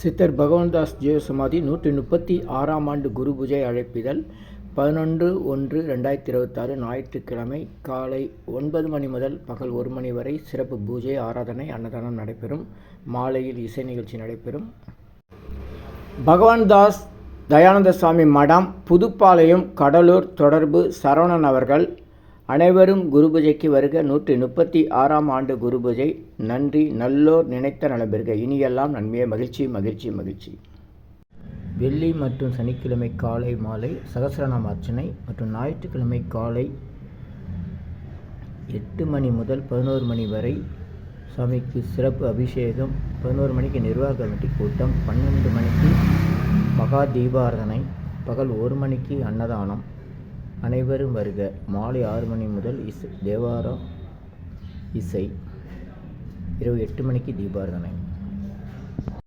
சித்தர் பகவான்தாஸ் ஜீவ சமாதி நூற்றி முப்பத்தி ஆறாம் ஆண்டு குரு பூஜை அழைப்பிதழ் பதினொன்று ஒன்று ரெண்டாயிரத்தி இருபத்தாறு ஞாயிற்றுக்கிழமை காலை ஒன்பது மணி முதல் பகல் ஒரு மணி வரை சிறப்பு பூஜை ஆராதனை அன்னதானம் நடைபெறும். மாலையில் இசை நிகழ்ச்சி நடைபெறும். பகவான்தாஸ் தயானந்த சுவாமி மடம் புதுப்பாளையம் கடலூர் தொடர்பு சரவணன் அவர்கள் அனைவரும் குருபூஜைக்கு வருக. நூற்றி முப்பத்தி ஆறாம் ஆண்டு குருபூஜை நன்றி நல்லோர் நினைத்த நலம்பெறுக இனியெல்லாம் நன்மையே. மகிழ்ச்சி மகிழ்ச்சி மகிழ்ச்சி. வெள்ளி மற்றும் சனிக்கிழமை காலை மாலை சகசிரநாம அர்ச்சனை மற்றும் ஞாயிற்றுக்கிழமை காலை எட்டு மணி முதல் பதினோரு மணி வரை சுவாமிக்கு சிறப்பு அபிஷேகம் பதினோரு மணிக்கு நிர்வாக கமிட்டி கூட்டம் பன்னெண்டு மணிக்கு மகா தீபாரதனை பகல் ஒரு மணிக்கு அன்னதானம். அனைவரும் வருக. மாலை ஆறு மணி முதல் இசை தேவாரம் இசை இரவு எட்டு மணிக்கு தீபாரதனை.